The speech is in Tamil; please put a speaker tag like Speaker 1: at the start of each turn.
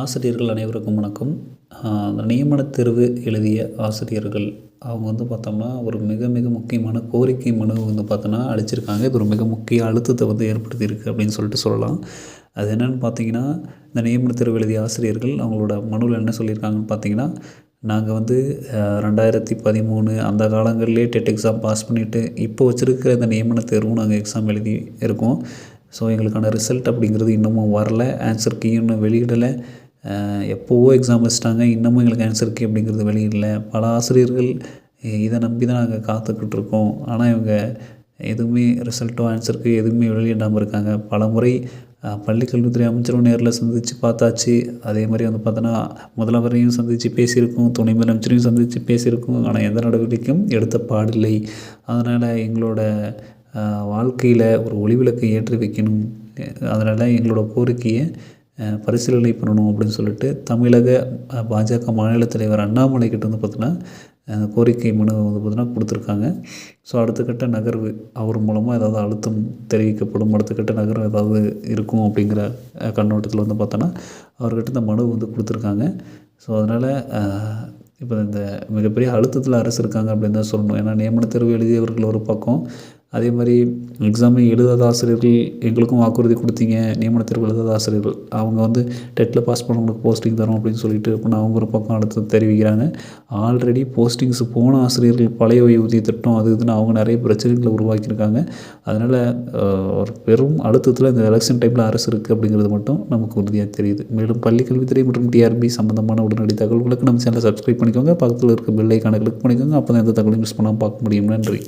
Speaker 1: ஆசிரியர்கள் அனைவருக்கும் வணக்கம். அந்த நியமனத் தேர்வு எழுதிய ஆசிரியர்கள் அவங்க வந்து பார்த்தோம்னா ஒரு மிக மிக முக்கியமான கோரிக்கை மனு வந்து பார்த்தோன்னா அளிச்சிருக்காங்க. இது ஒரு மிக முக்கிய அழுத்தத்தை வந்து ஏற்படுத்தியிருக்கு அப்படின்னு சொல்லிட்டு சொல்லலாம். அது என்னென்னு பார்த்தீங்கன்னா இந்த நியமனத் தேர்வு எழுதிய ஆசிரியர்கள் அவங்களோட மனுவில் என்ன சொல்லியிருக்காங்கன்னு பார்த்தீங்கன்னா நாங்கள் வந்து ரெண்டாயிரத்தி பதிமூணு அந்த காலங்கள்லேயே டெட் எக்ஸாம் பாஸ் பண்ணிவிட்டு இப்போ வச்சுருக்கிற இந்த நியமன தேர்வும் நாங்கள் எக்ஸாம் எழுதி இருக்கோம். ஸோ எங்களுக்கான ரிசல்ட் அப்படிங்கிறது இன்னமும் வரல. ஆன்சர் கீ இன்னும் வெளியிடலை. எப்போவோ எக்ஸாம் வச்சிட்டாங்க இன்னமும் எங்களுக்கு ஆன்சர் இருக்குது அப்படிங்கிறது வெளியிடல. பல ஆசிரியர்கள் இதை நம்பி தான் நாங்கள் காத்துக்கிட்டு இருக்கோம் ஆனால் இவங்க எதுவுமே ரிசல்ட்டோ ஆன்சருக்கு எதுவுமே வெளியிடாமல் இருக்காங்க. பல முறை பள்ளிக்கல்வித்துறை அமைச்சரும் நேரில் சந்தித்து பார்த்தாச்சு. அதே மாதிரி வந்து பார்த்தோன்னா முதல்வரையும் சந்தித்து பேசியிருக்கோம் துணை முதலமைச்சரையும் சந்தித்து பேசியிருக்கோம். ஆனால் எந்த நடவடிக்கையும் எடுத்த பாடில்லை. அதனால் எங்களோட வாழ்க்கையில் ஒரு ஒளிவிளக்கை ஏற்றி வைக்கணும் அதனால் எங்களோட கோரிக்கையை பரிசீலனை பண்ணணும் அப்படின்னு சொல்லிட்டு தமிழக பாஜக மாநில தலைவர் அண்ணாமலை கிட்ட வந்து பார்த்தீங்கன்னா கோரிக்கை மனு வந்து பார்த்தீங்கன்னா கொடுத்துருக்காங்க. ஸோ அடுத்த கட்ட நகர்வு அவர் மூலமாக ஏதாவது அழுத்தம் தெரிவிக்கப்படும். அடுத்த கட்ட நகர்வு ஏதாவது இருக்கும் அப்படிங்கிற கண்ணோட்டத்தில் வந்து பார்த்தோன்னா அவர்கிட்ட இந்த மனு வந்து கொடுத்துருக்காங்க. ஸோ அதனால் இப்போ இந்த மிகப்பெரிய அழுத்தத்தில் அரசு இருக்காங்க அப்படின்னு தான் சொல்லணும். ஏன்னா நியமன தேர்வு எழுதியவர்கள் ஒரு பக்கம் அதே மாதிரி எக்ஸாமே எழுதாத ஆசிரியர்கள் எங்களுக்கும் வாக்குறுதி கொடுத்தீங்க நியமனத்திற்கு எழுதாத ஆசிரியர்கள் அவங்க வந்து டெட்டில் பாஸ் பண்ணவங்களுக்கு போஸ்டிங் தரோம் அப்படின்னு சொல்லிட்டு அப்படின்னு அவங்க ஒரு பக்கம் அடுத்து தெரிவிக்கிறாங்க. ஆல்ரெடி போஸ்டிங்ஸ் போன ஆசிரியர்கள் பழைய ஓய்வூதிய திட்டம் அது இதுன்னு அவங்க நிறைய பிரச்சனைகளை உருவாக்கியிருக்காங்க. அதனால் ஒரு பெரும் அழுத்தத்தில் இந்த எலெக்ஷன் டைமில் அரசு இருக்குது அப்படிங்கிறது மட்டும் நமக்கு உறுதியாக தெரியுது. மேலும் பள்ளிக்கல்வித்துறை மற்றும் டிஆர்பி சம்மந்தமான உடனடி தகவல்களுக்கு நம்ம சேனலை சப்ஸ்கிரைப் பண்ணிக்கோங்க. பக்கத்தில் இருக்க பெல் ஐக்கானை கிளிக் பண்ணிக்கோங்க. அப்போ தான் எந்த தகவலையும் மிஸ் பண்ணாமல் பார்க்க முடியும். நன்றி.